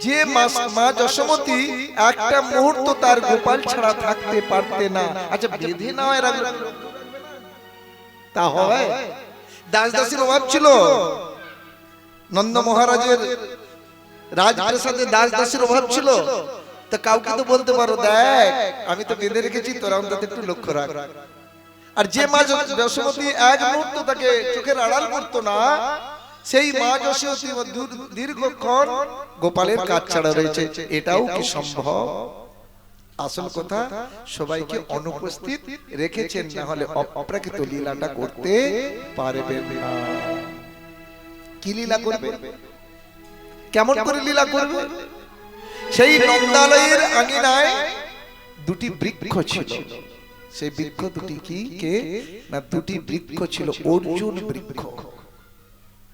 যে মা- যশোমতী একটা মুহূর্ত তার গোপাল ছাড়া থাকতে পারতে না। আচ্ছা বেঁধে না হয় তা হয় দাস দাসীর অভাব ছিল। নন্দ মহারাজের রাজপ্রাসাদে দাস দাসের অভাব ছিল। তা কাউকে তো বলতে পারো দেখ আমি তো বেঁধে রেখেছি তোরা অন্তত একটু লক্ষ্য রাখ। আর যে মা যশোমতী এক মুহূর্ত তাকে চোখের আড়াল করতো না সেই মা যশোমতী দূর- দীর্ঘক্ষণ গোপালের কাজ ছাড়া রয়েছে। এটাও কি সম্ভব? আসল কথা সবাইকে অনুপস্থিত রেখেছেন না হলে অপ্রাকৃত লীলাটা করতে পারবেন না। কি লীলা করবে? কেমন করে লীলা করবে? সেই নন্দালয়ের আঙিনায় দুটি বৃক্ষ ছিল। সেই বৃক্ষ দুটি কি? কে? না দুটি বৃক্ষ ছিল অর্জুন বৃক্ষ।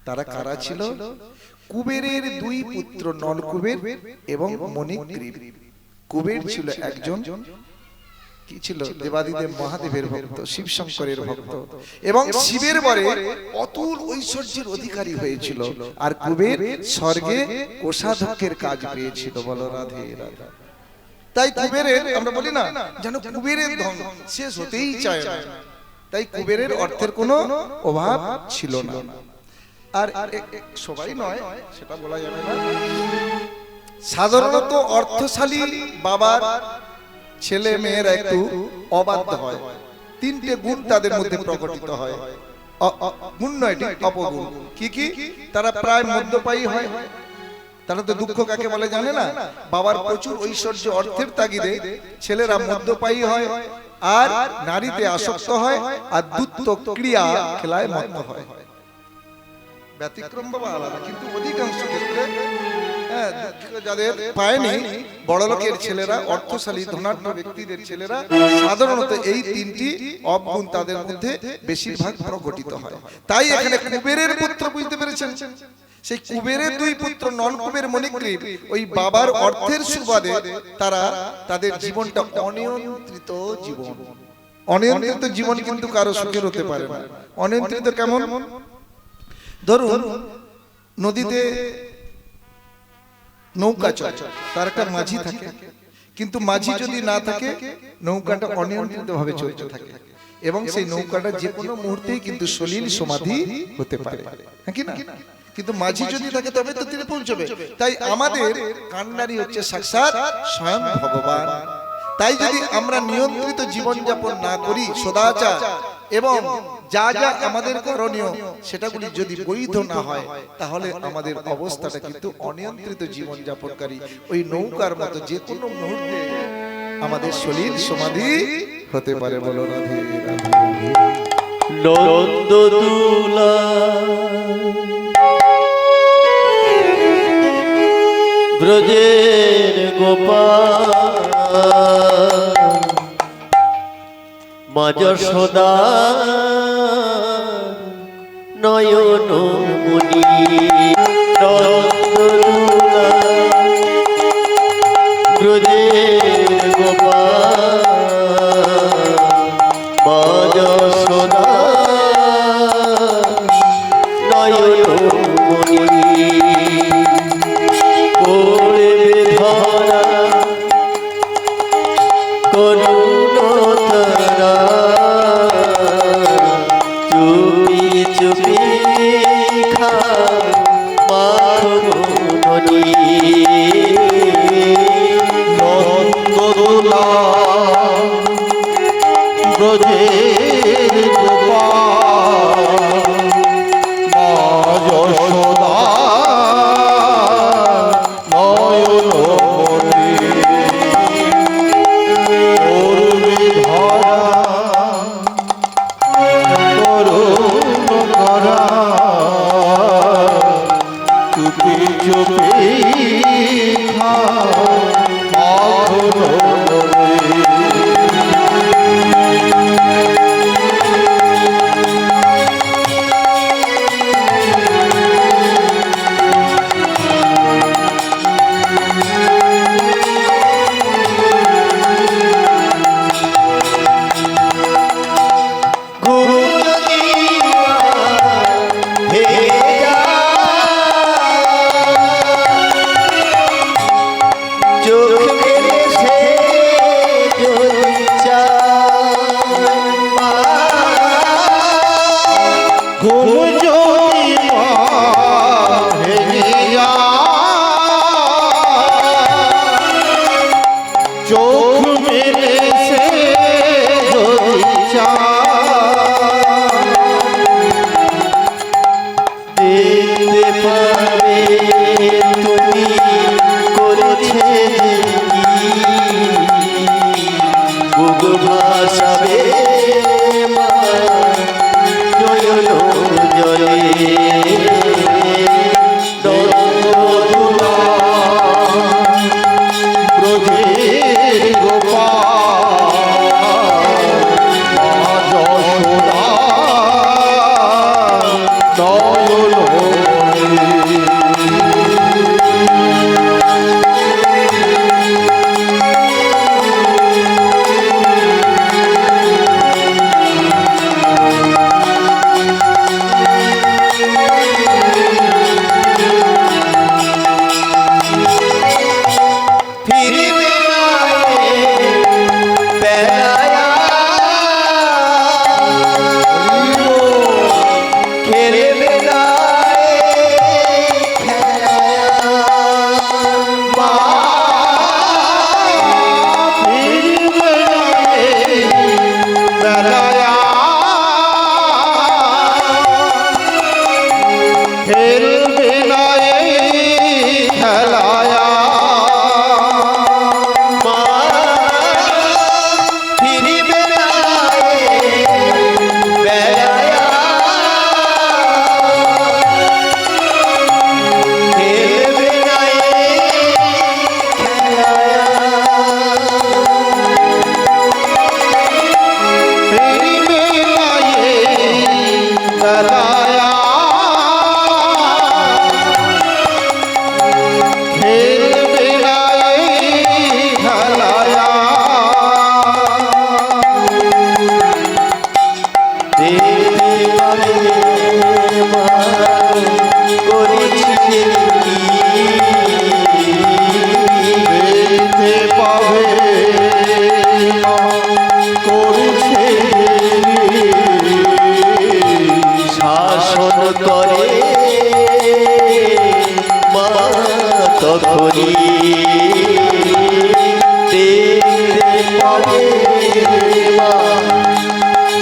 তারা কারা ছিল? কুবেরের দুই পুত্র নলকুবের এবং মণিগ্রীব কুবের ছিল একজন কি ছিল? দেবাদিদেব মহাদেবের ভক্ত শিব শঙ্করের ভক্ত। এবং শিবের বরে অতুল ঐশ্বর্যের অধিকারী হয়েছিল। আর কুবের স্বর্গে কোষাধ্যক্ষের কাজ পেয়েছিল। বল রাধে রাধে। তাই কুবেরের আমরা বলি না যেন কুবেরের ধন শেষ হতেই চায় না। তাই কুবেরের অর্থের কোনো অভাব ছিল না। আর সবাই নয় সেটা বলা যাবে না। সাধারণত অর্থশালী বাবার ছেলে মেয়েরা একটু অবাধ্য হয়। তিনটে গুণ তাদের মধ্যে প্রকটিত হয়। অ- অ- গুণ নয় অপগুণ। কি কি? তারা প্রায় মদ্যপায়ী হয়। তারা তো দুঃখ কাকে বলে জানে না? বাবার প্রচুর ঐশ্বর্য অর্থের তাগিদে ছেলেরা মদ্যপায়ী হয়। আর নারীতে আসক্ত হয় আর দুত্ত ক্রিয়া খেলায় মত্ত হয়। ব্যতিক্রম বাবা আলাদা কিন্তু অধিকাংশ ক্ষেত্রে হ্যাঁ, যাদের পায়নি বড় লোকের ছেলেরা অর্থশালী ধনাঢ্য ব্যক্তিদের ছেলেরা সাধারণত এই তিনটি অবগুণ তাদের মধ্যে বেশিরভাগ প্রকটিত হয়। তাই এখানে কুবেরের পুত্র বুঝতে পেরেছেন? সেই কুবেরের দুই পুত্র নলকুবের মণিগ্রীব ওই বাবার অর্থের সুবাদে তারা তাদের জীবনটা অনিয়ন্ত্রিত জীবন। অনিয়ন্ত্রিত জীবন কিন্তু কারও সুখের হতে পারে না। অনিয়ন্ত্রিত কেমন ধরুন, নদীতে নৌকা চলে, তার একটা মাঝি থাকে। কিন্তু মাঝি যদি না থাকে, নৌকাটা অনিয়ন্ত্রিত ভাবে চলতে থাকে। এবং সেই নৌকাটা যে কোনো মুহূর্তেই কিন্তু সলিল সমাধি হতে পারে। হ্যাঁ কি না? কিন্তু মাঝি যদি থাকে, তবে তো তিনি পৌঁছবে। তাই আমাদের কান্নারি হচ্ছে সাক্ষাৎ স্বয়ং ভগবান। তাই যদি আমরা নিয়ন্ত্রিত জীবনযাপন না করি, সদাচার এবং যা যা আমাদের করণীয় সেটাগুলি যদি বৈধ না হয় তাহলে আমাদের অবস্থাটা কিন্তু অনিয়ন্ত্রিত জীবন যাপনকারী ওই নৌকার মতো যে কোনো মুহূর্তে আমাদের শরীর সমাধি হতে পারে বলো রাধে নন্দ ব্রজের গোপাল। মাজ সদা নয়ন মণি নন্দ ব্রজে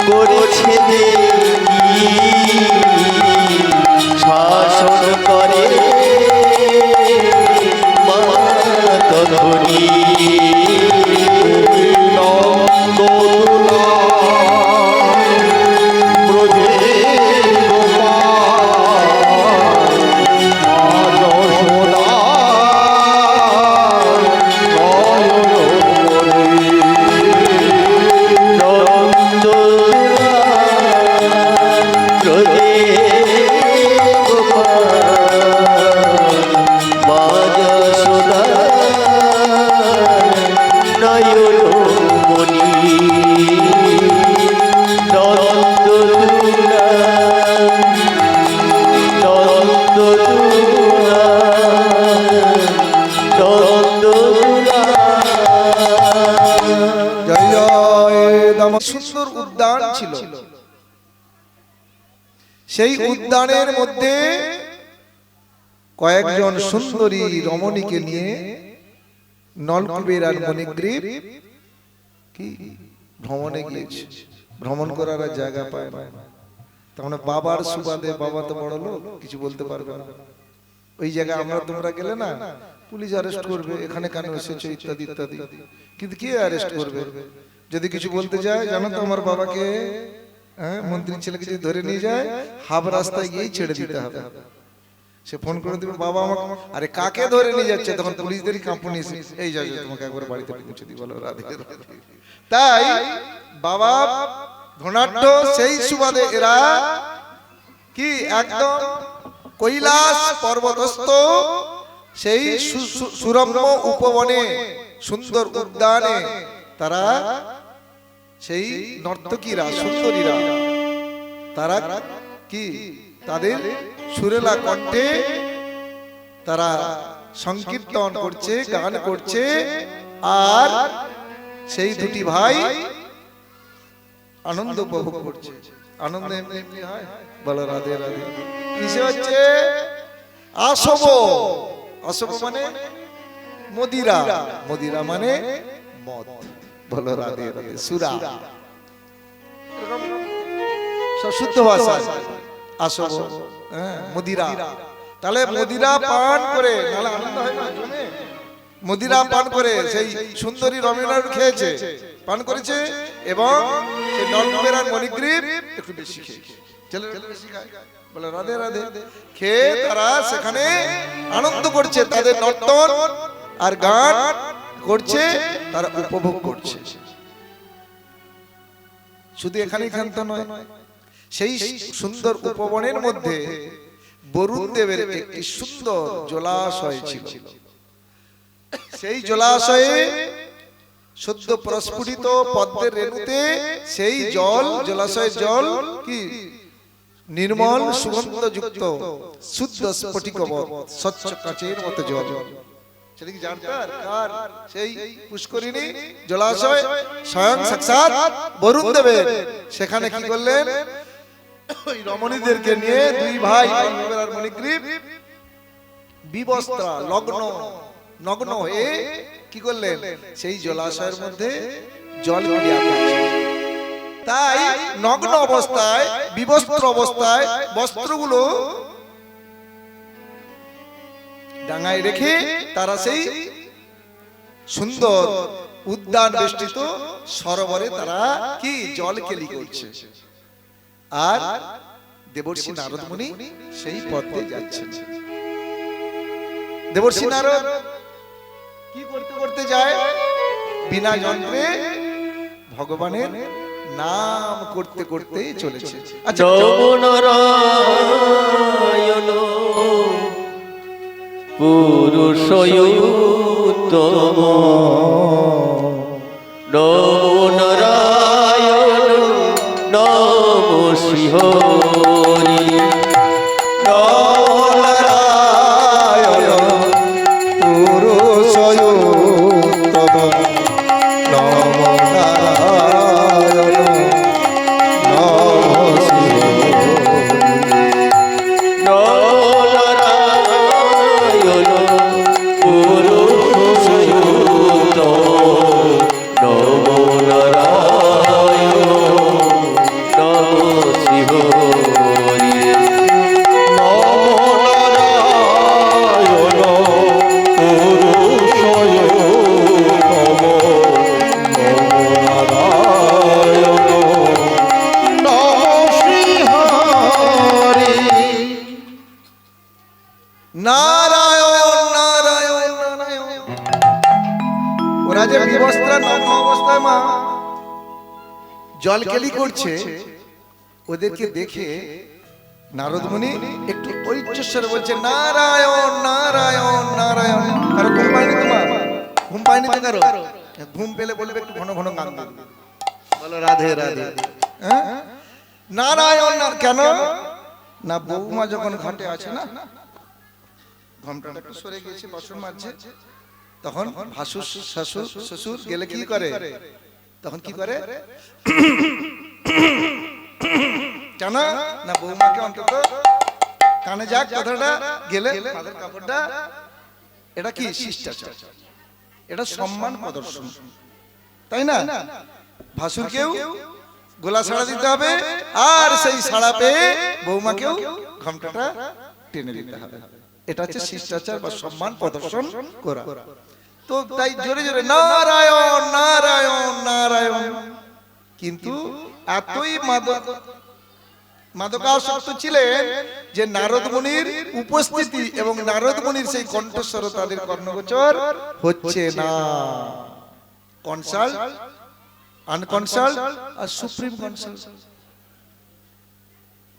করেছে শাসন করে মা তখনই সেই উদ্যানের মধ্যে কয়েকজন সুন্দরী রমণীকে নিয়ে নলকুবের আর মণিগ্রীব কি? ভ্রমণে গিয়েছে। ভ্রমণ করার আর জায়গা পায় না। তখন বাবার সুবাদে বাবা তো বড় লোক কিছু বলতে পারবে না। ওই জায়গায় আমরা তোমরা গেলে না পুলিশ অ্যারেস্ট করবে এখানে কেন এসেছ ইত্যাদি ইত্যাদি কিন্তু কে অ্যারেস্ট করবে? যদি কিছু বলতে যায় জানো তো আমার বাবাকে হ্যাঁ মন্ত্রীর ছেলেকে যদি ধরে নিয়ে যায় হাফ রাস্তায় গিয়েই ছেড়ে দিতে হবে। সে ফোন করে দিবে বাবা আমাকে আরে কাকে ধরে নিয়ে যাচ্ছে? তখন পুলিশদেরই কাঁপুনি এই যাও, তোমাকে একবার বাড়িতে পৌঁছে দিই বলো রাধে। তাই বাবা ধনাঢ্য সেই সুবাদে এরা কি একদম কৈলাস পর্বতস্থ সেই সুরম্য উপবনে সুন্দর উদ্যানে তারা সেই নর্তকীরা। সুন্দরীরা। তারা কি? তাদের সুরেলা কণ্ঠে তারা সংকীর্তন করছে গান করছে আর সেই দুটি ভাই আনন্দ উপভোগ করছে। আনন্দ এমনি এমনি হয়? বলো রাধে রাধে। কিসে হচ্ছে? আসব। আসব মানে মদিরা। মদিরা মানে মদ। বলো রাধে রাধে সুরা। সব শুদ্ধ ভাষা। আসব হ্যাঁ মদিরা। তাহলে মদিরা পান করে নাহলে আনন্দ হয় না? মদিরা পান করে। সেই সুন্দরী রমীনার খেয়েছে। পান করেছে এবং সেই নলকুবের আর মণিগ্রীব একটু বেশি খেয়েছে। বলে রাধে। রাধে খেয়ে তারা সেখানে আনন্দ করছে তাদের নর্তন আর গান করছে তারা উপভোগ করছে। শুধু এখানেই ক্ষান্ত নয় সেই সুন্দর উপবনের মধ্যে বরুণ দেবের একটি সুন্দর জলাশয় ছিল। সেই জলাশয়ে সদ্য প্রস্ফুটিত পদ্মের রেণুতে সেই জল জলাশয়ের জল কি? নির্মল সুগন্ধ যুক্ত শুদ্ধ স্ফটিক স্বচ্ছ কাচের মতো জল। সেটা কি জানতার কার? সেই পুষ্করিণী জলাশয় স্বয়ং সাক্ষাৎ বরুণ দেবের। সেখানে কি করলেন? ওই রমণীদেরকে নিয়ে দুই ভাই আর মণিগ্রীব বিবস্ত্রা লগ্ন নগ্ন হয়ে কি করলেন? সেই জলাশয়ের মধ্যে জল তাই নগ্ন অবস্থায় বিবস্ত্র অবস্থায় বস্ত্রগুলো ডাঙায় রেখে তারা সেই সুন্দর উদ্যান বেষ্টিত সরোবরে তারা কি জল কেলি করছে। আর দেবর্ষী নারদ মুনি সেই পথে যাচ্ছেন। দেবর্ষী নারদ কি করতে করতে যায়? বিনা যন্ত্রে ভগবানের নাম করতে করতে চলেছে। আচ্ছা 说有。করছে ওদেরকে দেখে নারদ মুনি একটু ঐচ্ছস্বরে বলছে নারায়ণ নারায়ণ নারায়ণ। কারও ঘুম পায়নি তোমার? ঘুম পায়নি তো কারও? ঘুম পেলে বলবে একটু ঘন ঘন গান গান বলো রাধে রাধে। হ্যাঁ? নারায়ণ না- কেন? না বৌমা যখন ঘাটে আছে না ঘমটা একটু সরে গিয়েছে বাসন মারছে তখন ভাসুর শ্বশুর শ্বশুর গেলে কি করে? তখন কি করে? কেন না বৌমাকে অন্তত কানে যাক, কথাটা গেলে কাপড়টা, এটা কি শিষ্টাচার? এটা সম্মান প্রদর্শন। তাই না? ভাসুরকেও গোলা ছাড়া দিতে হবে, আর সেই ছাড়া পেয়ে বৌমাকেও ঘমটাটা টেনে দিতে হবে। এটা হচ্ছে শিষ্টাচার বা সম্মান প্রদর্শন করা। তো তাই জোরে জোরে, নারায়ণ নারায়ণ নারায়ণ। কিন্তু এতই মাদক মাদকাসক্ত ছিলেন যে নারদ মুনির উপস্থিতি এবং নারদ মুনির সেই কণ্ঠস্বর তাদের কর্ণগোচর হচ্ছে না। কনসাল্ট আনকনসাল্ট আর সুপ্রিম কনসাল্ট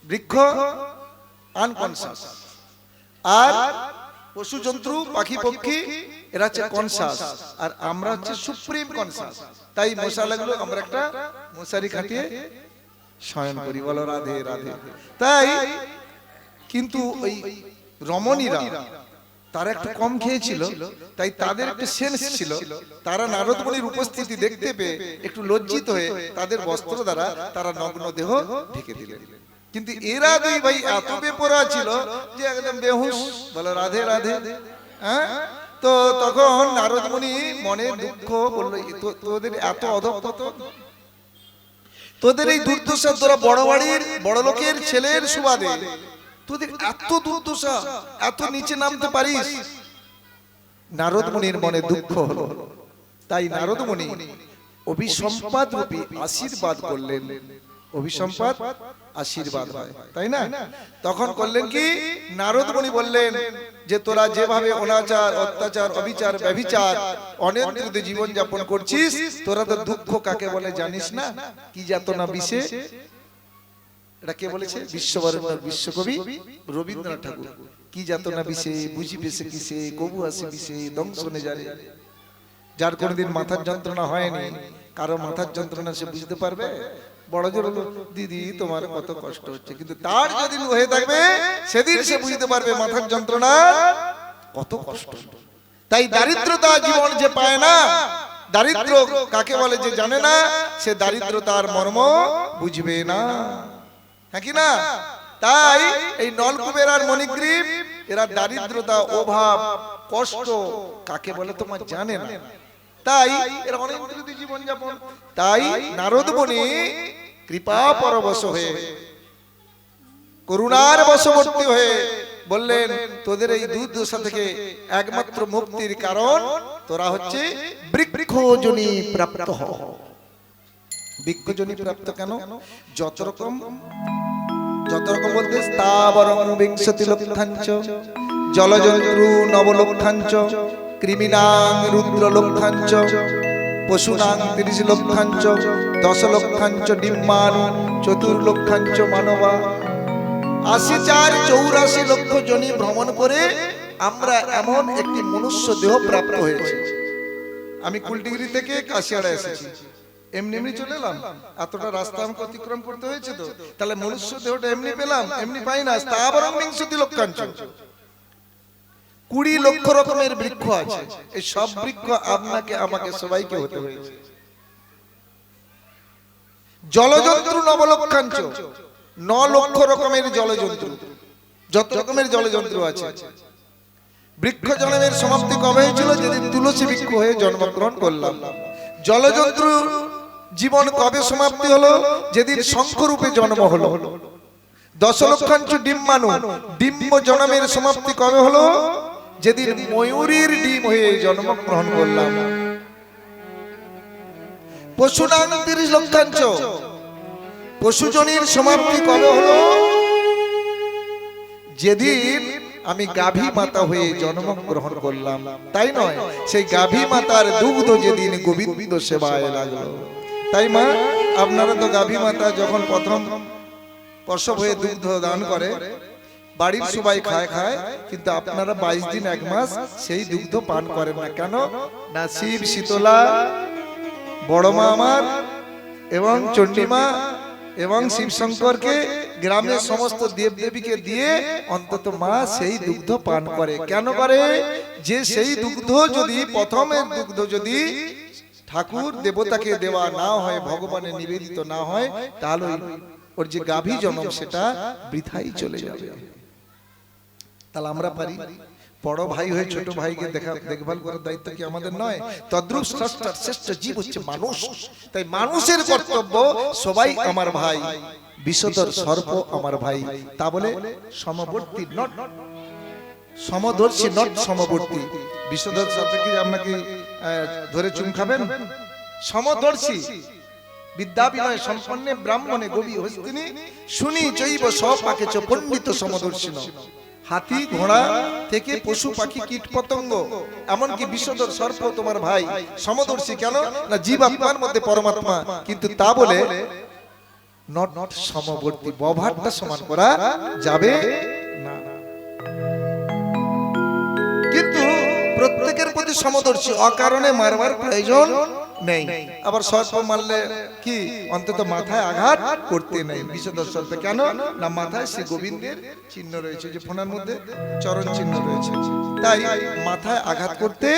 বৃক্ষ আনকনসাস আর পশু জন্তু পাখি, পক্ষী, এরা হচ্ছে কনসাস। আর আমরা হচ্ছে সুপ্রিম কনসাস। তাই মশা লাগল আমরা একটা মশারি খাটিয়ে শয়ন করি। বলো রাধে রাধে। তাই কিন্তু ওই রমণীরা তারা একটু কম খেয়েছিল, তাই তাদের একটু সেন্স ছিল। তারা নারদ মুনির উপস্থিতি দেখতে পেয়ে একটু লজ্জিত হয়ে তাদের বস্ত্র দ্বারা তারা নগ্ন দেহ ঢেকে দিলেন। কিন্তু এরা দুই ভাই এত বেপরা ছিল যে একদম বেহুশ। বলো রাধে রাধে। হ্যাঁ? তো তখন নারদ মুনি দুঃখ বলল তোদের এত অধপত তোদের এই দুর্দশা তোরা বড় বাড়ির, বড় লোকের ছেলের সুবাদে। তোদের এত দুর্দশা, এত নিচে নামতে পারিস? নারদ মুনির মনে দুঃখ হলো। তাই নারদ মুনি অভিসম্পাদ রূপী আশীর্বাদ করলেন। অভিসম্পাদ আশীর্বাদ হয়। তাই না? তখন করলেন কি? নারদ মুনি বললেন যে তোরা যেভাবে অনাচার অত্যাচার অবিচার ব্যভিচার অনিয়ন্ত্রিত জীবন যাপন করছিস তোরা তো দুঃখ কাকে বলে জানিস না? কি যাতনা বিশে এটা কে বলেছে? বিশ্ববরণ্য বিশ্বকবি রবীন্দ্রনাথ ঠাকুর। কি যাতনা বিশে বুঝি বেশে কিসে? কবু আসে বিশে দংশনে যারে যার কোনোদিন মাথার যন্ত্রণা হয়নি কারও মাথার যন্ত্রণা সে বুঝতে পারবে? তার বুঝতে পারবে যন্ত্রণা কত তাই দারিদ্রতা জীবন যে পায় না, দারিদ্র কাকে বলে যে জানে না, সে দারিদ্রতার মর্ম বুঝবে না। হ্যাঁ কি না? তাই এই নলকূপের আর মণিগ্রীব এরা দারিদ্রতা, অভাব, কষ্ট কাকে বলে, তোমার জানে না। তাই এরা অনেক জীবন যাপন তাই নারদ মুনি কৃপা পরবশ হয়ে, করুণার বশবর্তী হয়ে বললেন, তোদের এই দুর্দশা থেকে একমাত্র মুক্তির কারণ তোরা হচ্ছে বৃক্ষজনী প্রাপ্ত বৃক্ষজনী প্রাপ্ত কেন? যত রকম যত রকম বলতে স্থাবরং বিংশতি লক্ষাঞ্চ জলজন্তু নবলক্ষাঞ্চ কৃমিনাং রুদ্র লক্ষাঞ্চ পশুনাং তিরিশ লক্ষাঞ্চ দশ লক্ষাঞ্চ ডিম্মান চতুর্লক্ষাঞ্চ মানবা। আশি চার চৌরাশি লক্ষ জনি ভ্রমণ করে আমরা এমন একটি মনুষ্য দেহ প্রাপ্ত হয়েছে। আমি কুলটিগিরি থেকে কাশিয়াড়া এসেছি। এমনি এমনি চলে এলাম। এতটা রাস্তা আমাকে অতিক্রম করতে হয়েছে তো। তাহলে মনুষ্য দেহটা এমনি পেলাম, এমনি পাই না। স্থাবরং বিংশতি লক্ষাঞ্চ কুড়ি লক্ষ রকমের বৃক্ষ আছে। এই সব বৃক্ষ আপনাকে, আমাকে সবাইকে হতে হয়েছে। জলজন্তু নবলক্ষাঞ্চ, ন লক্ষ রকমের জলজন্তু, যত রকমের জলজন্তু আছে। বৃক্ষ জন্মের সমাপ্তি কবে হয়েছিল? যেদিন তুলসী বৃক্ষ হয়ে জন্মগ্রহণ করলাম। জলজন্তু জীবন কবে সমাপ্তি হলো? যেদিন শঙ্খরূপে জন্ম হলো। দশ লক্ষাংশ ডিম্বাণু, ডিম্ব জন্মের সমাপ্তি কবে হলো? যেদিন ময়ূরীর ডিম হয়ে জন্মগ্রহণ করলাম। পশুনাং তিরিশ লক্ষাংশ। পশুজনির সমাপ্তি কবে হলো। যেদিন আমি গাভী মাতা হয়ে জন্মগ্রহণ করলাম, তাই নয়, সেই গাভী মাতার দুগ্ধ যেদিন গোবিন্দ সেবায় লাগল। তাই মা, আপনারা তো গাভী মাতা যখন প্রথম প্রসব হয়ে দুগ্ধ দান করে বাড়ির সবাই খায় খায় কিন্তু আপনারা বাইশ দিন এক মাস সেই দুগ্ধ পান করেন না কেন? না শিব শীতলা বড় মা আমার এবং চণ্ডীমা এবং শিব শঙ্করকে গ্রামের সমস্ত দেব দেবীকে দিয়ে অন্তত মা সেই দুগ্ধ পান করে। কেন করে যে সেই দুগ্ধ যদি প্রথমের দুগ্ধ যদি ঠাকুর দেবতাকে দেওয়া না হয় ভগবানের নিবেদিত না হয় তাহলে ওর যে গাভী জন্ম সেটা বৃথাই চলে যাবে। তাহলে আমরা পারি। বড় ভাই হয়ে ছোট ভাইকে দেখা দেখভাল করার দায়িত্ব কি আমাদের নয়? তদ্রুপ স্রষ্টার শ্রেষ্ঠ জীব হচ্ছে মানুষ। তাই মানুষের কর্তব্য সবাই আমার ভাই বিশ্বদর সর্প আমার ভাই। তা বলে সমবর্তী নট। সমদর্শী নট সমবর্তী। বিশ্বদর সর্পে কি আপনাকে ধরে চুম খাবেন? সমদর্শী। বিদ্যা বিনয় সম্পন্নে ব্রাহ্মণে গবি হস্তিনী। শুনি জৈব সপাকে পণ্ডিত সমদর্শিন হাতি ঘোড়া থেকে পশু পাখি কীট পতঙ্গ। এমনকি বিশ্বদর সর্প তোমার ভাই। সমদর্শী কেন? না জীব আত্মার মধ্যে পরমাত্মা। কিন্তু তা বলে নট নট সমবর্তী ব্যবহারটা সমান করা যাবে না। কিন্তু প্রত্যেকের প্রতি সমদর্শী অকারণে মারবার প্রয়োজন। নেই। আবার সর্প মারলে কি? অন্তত মাথায় আঘাত করতে নেই। বিষধর সর্পে কেন? না মাথায় শ্রী গোবিন্দের চিহ্ন রয়েছে যে ফোনার মধ্যে চরণ চিহ্ন রয়েছে। তাই মাথায় আঘাত করতে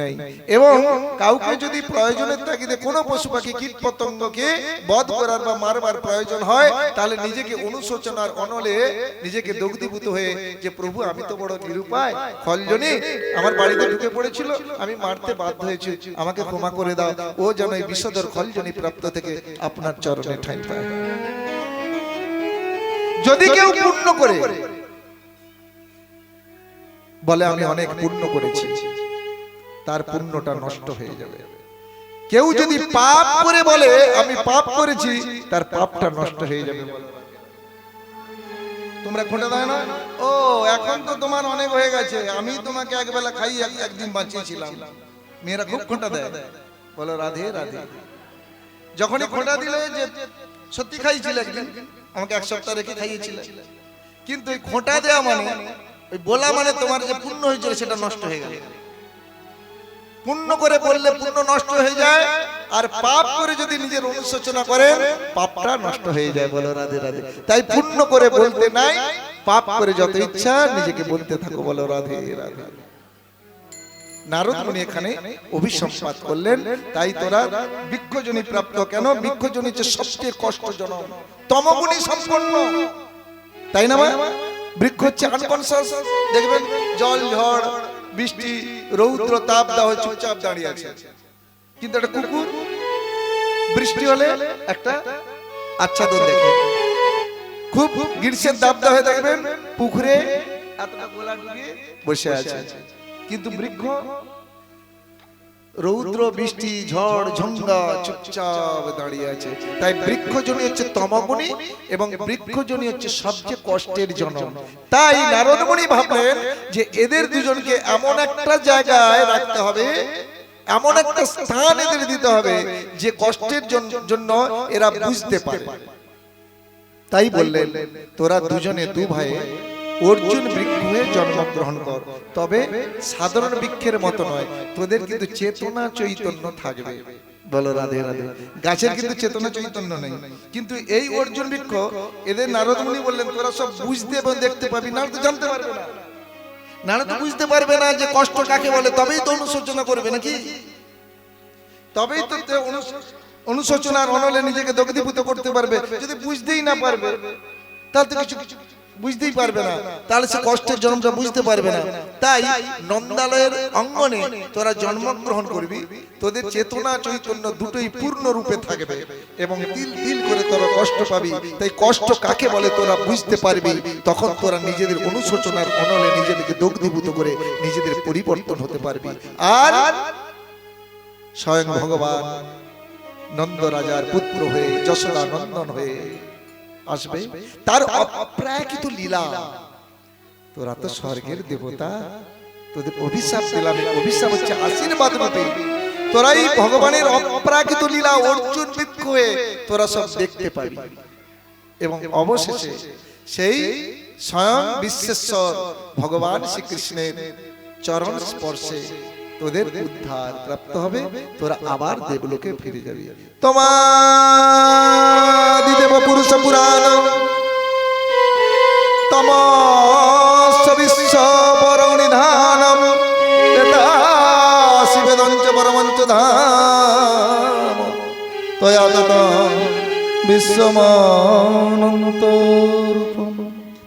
নেই। এবং কাউকে যদি প্রয়োজনের তাগিদে কোনো পশু পাখি কীট পতঙ্গকে বধ করার বা মারবার প্রয়োজন হয় তাহলে নিজেকে অনুশোচনার অনলে নিজেকে দগ্ধীভূত হয়ে যে প্রভু আমি তো বড় নিরুপায় খলজনী আমার বাড়িতে ঢুকে পড়েছিল আমি মারতে বাধ্য হয়েছি আমাকে ক্ষমা করে দাও। ও যেন এই বিষধর খলজনী প্রাপ্ত থেকে আপনার চরণে ঠাই পায়। যদি কেউ পূর্ণ করে বলে আমি অনেক পূর্ণ করেছি। তার পুণ্যটা নষ্ট হয়ে যাবে। কেউ যদি পাপ করে বলে আমি পাপ করেছি তার পাপটা নষ্ট হয়ে যাবে তোমরা খোঁটা দেয় না? ও এখন তো তোমার অনেক হয়ে গেছে। আমি তোমাকে একবেলা খাই এক- একদিন বাঁচিয়েছিলাম। মেয়েরা খুব খোঁটা দেয়। বলো, রাধে রাধে। যখনই খোঁটা দিলে যে সত্যি খাইছিল একদিন, আমাকে এক সপ্তাহ রেখে খাইয়েছিল। কিন্তু ওই খোঁটা দেওয়া মানে ওই বলা মানে তোমার যে পুণ্য হয়েছিল সেটা নষ্ট হয়ে গেল। পুণ্য করে বললে পুণ্য নষ্ট হয়ে যায়, আর পাপ করে যদি নিজের অনুশোচনা করেন, পাপটা নষ্ট হয়ে যায়। বলো, রাধে রাধে। তাই পুণ্য করে বলতে নাই, পাপ করে যত ইচ্ছা নিজেকে বলতে থাকো। বলো, রাধে রাধে। নারদ মুনি এখানে অভিসম্পাত করলেন তাই তোরা বৃক্ষজনী প্রাপ্ত কেন? বৃক্ষজনী হচ্ছে সবচেয়ে কষ্টজনক। তমগুণী সম্পন্ন। তাই না বৃক্ষ হচ্ছে আনকনসাস দেখবেন জল ঝড় বৃষ্টি রৌদ্র তাপ দাহ চুপচাপ দাঁড়িয়ে আছে। কিন্তু একটা কুকুর বৃষ্টি হলে একটা আচ্ছাদন দেখে। খুব গ্রীষ্মের দাব দাহে দেখবেন পুকুরে এতটা গোলা ডুবিয়ে বসে আছে। কিন্তু বৃক্ষ? রৌদ্র বৃষ্টি ঝড় ঝঞ্ঝা চুপচাপ দাঁড়িয়ে আছে। তাই বৃক্ষজনী হচ্ছে তমগুণী এবং বৃক্ষজনী হচ্ছে সবচেয়ে কষ্টের জনম। তাই নারদমণি ভাবলেন যে এদের দুজনকে এমন একটা জায়গায় রাখতে হবে এমন একটা স্থান এদের দিতে হবে যে কষ্টের জন্য এরা বুঝতে পারে। তাই বললেন তোরা দুজনে দু ভাইয়ে অর্জুন বৃক্ষ জন্মগ্রহণ কর। তবে সাধারণ বৃক্ষের মতো নয়, তোদের কিন্তু চেতনা চৈতন্য থাকবে। বলো রাধে রাধে। গাছের কিন্তু চেতনা চৈতন্য নেই। কিন্তু এই অর্জুন বৃক্ষ এদের নারদমুনি বললেন, তোরা সব বুঝতে এবং দেখতে পাবি না তো জানতে পারবে না। নারদ বুঝতে পারবে না যে কষ্ট কাকে বলে, তবেই তো অনুশোচনা করবে নাকি? তবেই তো তে অনু- অনুশোচনার অনলে নিজেকে দগ্ধীভূত করতে পারবে। যদি বুঝতেই না পারবে, তাহলে তো কিছু বুঝতেই পারবে না। তাহলে সে কষ্টের জন্মটা বুঝতে পারবে না। তাই নন্দালয়ের অঙ্গনে তোরা জন্মগ্রহণ করবি। তোদের চেতনা চৈতন্য দুটোই পূর্ণ রূপে থাকবে। এবং তিল তিল করে তোরা কষ্ট পাবি। তাই কষ্ট কাকে বলে তোরা বুঝতে পারবি? তখন তোরা নিজেদের অনুশোচনার অনলে নিজেদেরকে দগ্ধীভূত করে নিজেদের পরিবর্তন হতে পারবি। আর স্বয়ং ভগবান নন্দ রাজার পুত্র হয়ে যশোদা নন্দন হয়ে আসবে। তার অপ্রাকৃত লীলা। তোরা তো স্বর্গের দেবতা। তোদের অভিশাপ দিলাম। অভিশাপ হচ্ছে আশীর্বাদ রূপে তোরাই ভগবানের অপ্রাকৃত লীলা অর্জুন বৃক্ষ হয়ে তোরা সব দেখতে পাবি। এবং অবশেষে সেই স্বয়ং বিশ্বেশ্বর ভগবান শ্রীকৃষ্ণের চরণ স্পর্শে তোদের উদ্ধার প্রাপ্ত হবে। তোরা আবার দেবলোকে ফিরে যাবি। তোমার দেব পুরুষ পুরাণ। তমস্য বিশ্ব শিবেদঞ্চ পরমঞ্চ তয়া বিশ্বমানন্ত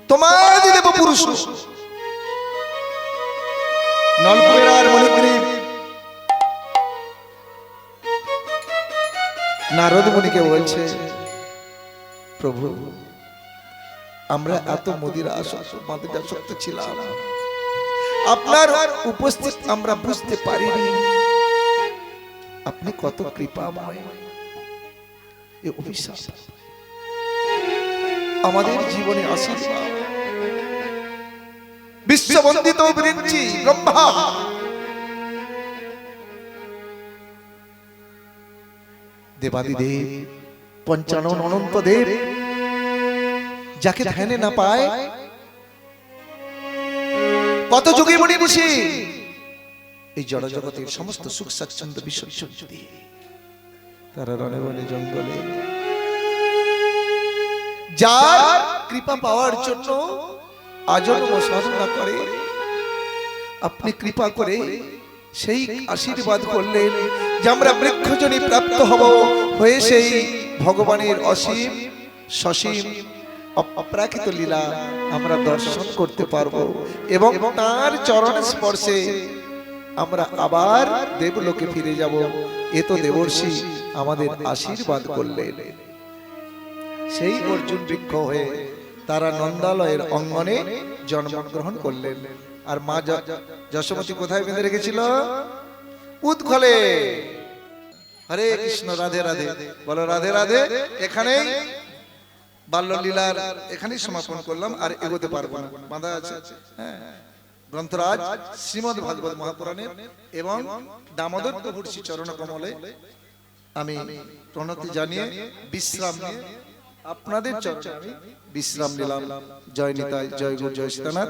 তোমার দেব পুরুষ। নলকুবের আর নারদ মুনিকে বলছে, প্রভু, আমরা এত মদিরা মাদিরা আসক্ত ছিলাম। আপনার উপস্থিত আমরা বুঝতে পারিনি। আপনি কত কৃপাময়। এ আমাদের জীবনে আশীর্বাদ বিশ্ববন্দিত বৃঞ্চি ব্রহ্মা দেবাদিদেব পঞ্চানন অনন্ত দেব যাকে ধ্যানে না পায় কত যুগে মনি ঋষি? এই জড়জগতের সমস্ত সুখ স্বাচ্ছন্দ্য বিসর্জন দিয়ে। তারা রণে বনে জঙ্গলে। যার কৃপা পাওয়ার জন্য আজন্ম সাধনা করে। আপনি কৃপা করে সেই আশীর্বাদ করলেন যে আমরা বৃক্ষজনী প্রাপ্ত হব। হয়ে সেই ভগবানের অসীম সসীম অপ্রাকৃত লীলা আমরা দর্শন করতে পারব। এবং তার চরণ স্পর্শে আমরা আবার দেবলোকে ফিরে যাব। এ তো দেবর্ষি আমাদের আশীর্বাদ করলেন। সেই অর্জুন বৃক্ষ হয়ে তারা নন্দালয়ের অঙ্গনে জন্মগ্রহণ করলেন। আর মা যশোমতী কোথায় বেঁধে রেখেছিল? উৎখলে। হরে কৃষ্ণ রাধে রাধে বলো রাধে রাধে। এখানেই বাল্যলীলার এখানেই সমাপন করলাম আর এগোতে পারব না। বাঁধা আছে। হ্যাঁ। গ্রন্থরাজ শ্রীমদ ভাগবত মহাপুরাণের এবং দামোদর প্রভুর শ্রী চরণ কমলে আমি প্রণতি জানিয়ে বিশ্রাম নিয়ে আপনাদের চর্চা আমি বিশ্রাম নিলাম। জয় নিতাই জয় গুরু জয় সীতানাথ